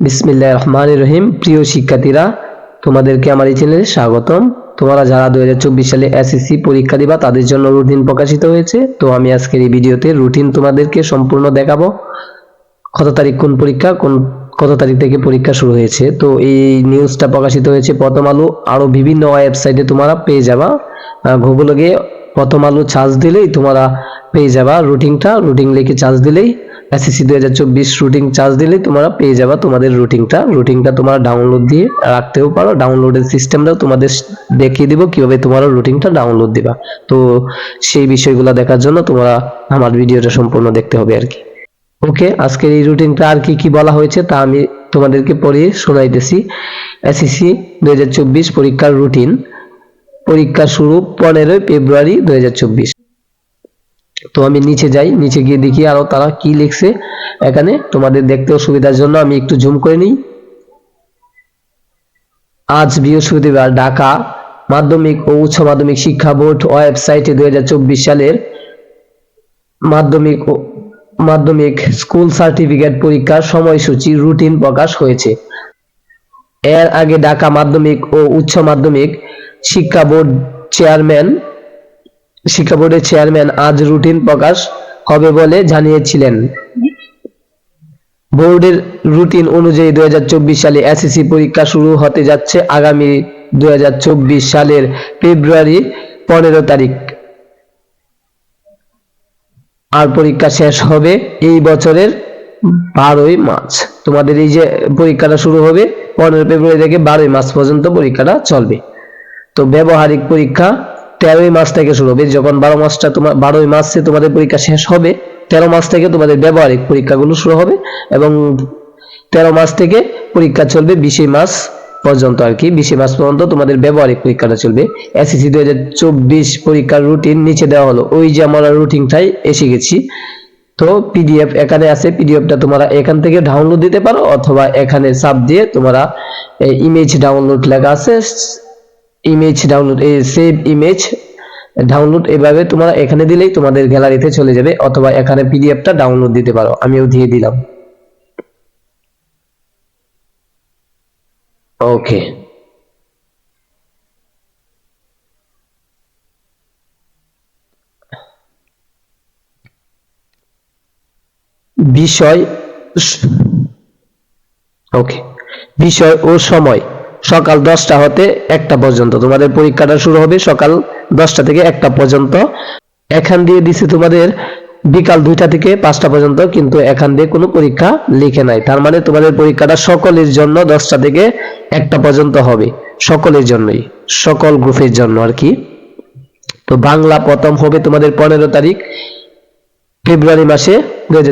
বিসমিল্লাহ রহমান রহিম। প্রিয় শিক্ষার্থীরা, তোমাদেরকে আমার এই চ্যানেলে স্বাগতম। তোমরা যারা দু হাজার চব্বিশ সালে এসএসসি পরীক্ষা দিবা, তাদের জন্য রুটিন প্রকাশিত হয়েছে। তো আমি আজকের এই ভিডিওতে রুটিন তোমাদেরকে সম্পূর্ণ দেখাবো। কত তারিখ কোন পরীক্ষা, কোন, কত তারিখ থেকে পরীক্ষা শুরু হয়েছে। তো এই নিউজটা প্রকাশিত হয়েছে প্রথম আলো আরও বিভিন্ন ওয়েবসাইটে তোমরা পেয়ে যাবা। গুগলে প্রথম আলো চার্জ দিলেই তোমরা পেয়ে যাবা রুটিনটা রুটিন লিখে চার্জ দিলেই এসএসসি দুই হাজার চব্বিশ রুটিন চার্জ দিলেই তোমরা পেয়ে যাবা তোমাদের রুটিনটা রুটিনটা তোমরা ডাউনলোড দিয়ে রাখতেও পারো। ডাউনলোডের সিস্টেমটাও তোমাদের দেখিয়ে দিব কীভাবে তোমরা রুটিনটা ডাউনলোড দিবা। তো সেই বিষয়গুলো দেখার জন্য তোমরা আমার ভিডিওটা সম্পূর্ণ দেখতে হবে আর কি। ওকে, আজকের এই রুটিনটা আর কি কি বলা হয়েছে তা আমি তোমাদেরকে পড়িয়ে শোনাইতেছি। এসএসসি দুই হাজার চব্বিশ পরীক্ষার রুটিন পরীক্ষা শুরু পনেরোই ফেব্রুয়ারি দুই হাজার চব্বিশ। তো আমি নিচে যাই, নিচে গিয়ে দেখি আরও তারা কি লিখছে। এখানে তোমাদের দেখতে অসুবিধার জন্য আমি একটু জুম করে নিই। আজ বৃহস্পতিবার ঢাকা মাধ্যমিক ও উচ্চ মাধ্যমিক শিক্ষা বোর্ড ওয়েবসাইটে দুই হাজার চব্বিশ সালের মাধ্যমিক মাধ্যমিক স্কুল সার্টিফিকেট পরীক্ষার সময়সূচি রুটিন প্রকাশ হয়েছে। এর আগে ঢাকা মাধ্যমিক ও উচ্চ মাধ্যমিক শিক্ষা বোর্ড চেয়ারম্যান, শিক্ষা বোর্ডের চেয়ারম্যান আজ রুটিন প্রকাশ হবে বলে জানিয়েছিলেন। বোর্ডের রুটিন অনুযায়ী দুই হাজার চব্বিশ সালে এসএসসি পরীক্ষা শুরু হতে যাচ্ছে আগামী দু হাজার চব্বিশ সালের ফেব্রুয়ারি পনেরো তারিখ। আর পরীক্ষা শেষ হবে এই বছরের বারোই মার্চ। তোমাদের এই যে পরীক্ষাটা শুরু হবে পনেরো ফেব্রুয়ারি থেকে বারোই মার্চ পর্যন্ত পরীক্ষাটা চলবে। তো ব্যবহারিক পরীক্ষা তেরোই মাস থেকে শুরু হবে। যখন বারো মাসটা তোমার বারোই মাসে তোমাদের পরীক্ষা শেষ হবে, তেরো মাস থেকে তোমাদের ব্যবহারিক পরীক্ষাগুলো শুরু হবে এবং তেরো মাস থেকে পরীক্ষা চলবে বিশে মাস পর্যন্ত আর কি। বিশে মাস পর্যন্ত তোমাদের ব্যবহারিক পরীক্ষাটা চলবে। এসএসসি দুই হাজার চব্বিশ পরীক্ষার রুটিন নিচে দেওয়া হলো। ওই যে আমরা রুটিনটাই এসে গেছি। তো পিডিএফ এখানে আছে। পিডিএফটা তোমরা এখান থেকে ডাউনলোড দিতে পারো অথবা এখানে সাব দিয়ে তোমরা ইমেজ ডাউনলোড লেখা আছে। Image download save image download এভাবে তোমরা এখানে দিলেই তোমাদের গ্যালারিতে চলে যাবে অথবা এখানে পিডিএফটা ডাউনলোড দিতে পারো, আমিও দিয়ে দিলাম। ওকে বিষয় ওকে বিষয় ও সময়। সকাল দশটা হতে একটা পর্যন্ত। তোমাদের পরীক্ষাটা শুরু হবে সকাল দশটা থেকে একটা পর্যন্ত। এখান দিয়ে দিছে তোমাদের বিকাল দুইটা থেকে পাঁচটা পর্যন্ত, কিন্তু এখান দিয়ে কোনো পরীক্ষা লিখে নাই। তার মানে তোমাদের পরীক্ষাটা সকলের জন্য দশটা থেকে একটা পর্যন্ত হবে। সকলের জন্যই, সকল গ্রুপের জন্য আর কি। তো বাংলা প্রথম হবে তোমাদের পনেরো তারিখ, ফেব্রুয়ারি মাসে দুই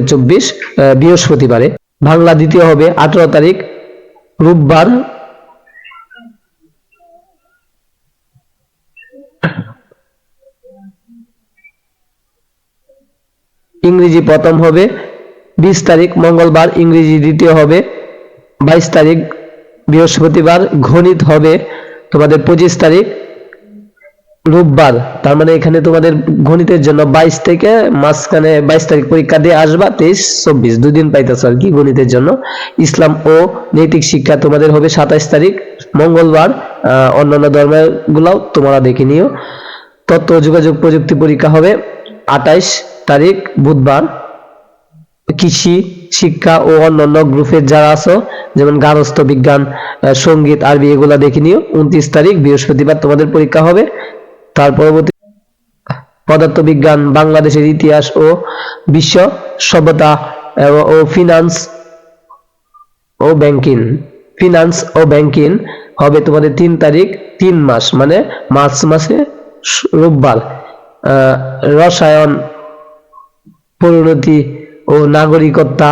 বৃহস্পতিবারে। বাংলা দ্বিতীয় হবে আঠারো তারিখ, রোববার ইংরেজি প্রথম হবে, বিশ তারিখ মঙ্গলবার ইংরেজি দ্বিতীয় হবে, বাইশ তারিখ বৃহস্পতিবার গণিত হবে, তোমাদের পঁচিশ তারিখ রোববার। তার মানে এখানে তোমাদের গণিতের জন্য বাইশ থেকে মাঝখানে বাইশ তারিখ পরীক্ষা দিয়ে আসবা, তেইশ, চব্বিশ দুদিন পাইতেছ আর কি গণিতের জন্য। ইসলাম ও নৈতিক শিক্ষা তোমাদের হবে সাতাইশ তারিখ, মঙ্গলবার অন্যান্য ধর্মের গুলাও তোমরা দেখে নিও। তথ্য যোগাযোগ প্রযুক্তি পরীক্ষা হবে আঠাইশ তারিখ বুধবার। কৃষি, শিক্ষা ও অন্যান্য গ্রুপের যারা আছো, যেমন গার্হস্থ্য বিজ্ঞান সংগীত, আরবি, এগুলা দেখে নিও। উনত্রিশ তারিখ বৃহস্পতিবার তোমাদের পরীক্ষা হবে। তার পরবর্তী পদার্থবিজ্ঞান, বাংলাদেশের ইতিহাস ও বিশ্ব সভ্যতা ও ফিনান্স ও ব্যাংকিং ফিনান্স ও ব্যাংকিং হবে তোমাদের তিন তারিখ, তিন মাস মানে মার্চ মাসে রোববার। রসায়ন, পরিণতি ও নাগরিকতা,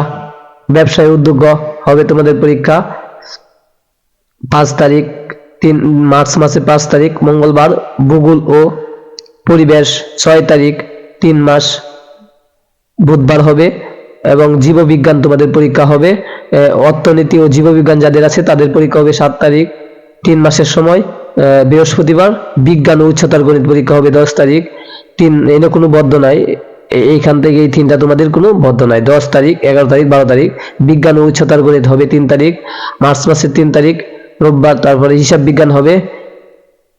ব্যবসায় উদ্যোগ হবে তোমাদের পরীক্ষা। পাঁচ তারিখ, তিন মার্চ মাসে পাঁচ তারিখ, মঙ্গলবার, ভূগোল ও পরিবেশ, ছয় তারিখ, তিন মাস বুধবার হবে এবং জীববিজ্ঞান তোমাদের পরীক্ষা হবে। অর্থনীতি ও জীববিজ্ঞান যাদের আছে তাদের পরীক্ষা হবে সাত তারিখ, তিন মাসের সময় বৃহস্পতিবার, বিজ্ঞান ও উচ্চতার গণিত পরীক্ষা হবে দশ তারিখ। তিন এনে কোনো বদ্ধ নাই। এইখান থেকে এই তিনটা তোমাদের কোনো বদ্ধ নাই। দশ তারিখ, এগারো তারিখ, বারো তারিখ, বিজ্ঞান ও উচ্চতার গণিত হবে তিন তারিখ, মার্চ মাসের তিন তারিখ, রোববার, তারপরে হিসাব বিজ্ঞান হবে।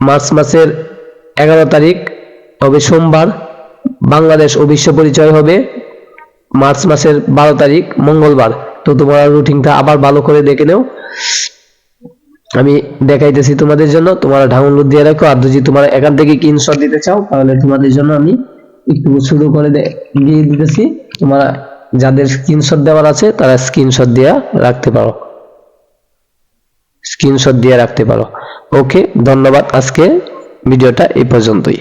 মার্চ মাসের এগারো তারিখ হবে সোমবার, বাংলাদেশ ও বিশ্ব পরিচয় হবে। মার্চ মাসের বারো তারিখ, মঙ্গলবার। তো তোমার রুটিনটা আবার ভালো করে দেখে নাও। আমি দেখাইতেছি তোমাদের জন্য, তোমরা ডাউনলোড দিয়ে রাখো, আর যদি তোমরা এখান থেকে স্ক্রিনশট দিতে চাও, তাহলে তোমাদের জন্য আমি একটু শুরু করে দিয়ে দিতেছি। তোমরা যাদের স্ক্রিনশট দেওয়ার আছে, তারা স্ক্রিনশট দিয়ে রাখতে পারো। স্ক্রিনশট দিয়ে রাখতে পারো। ওকে ধন্যবাদ আজকে ভিডিওটা এই পর্যন্তই।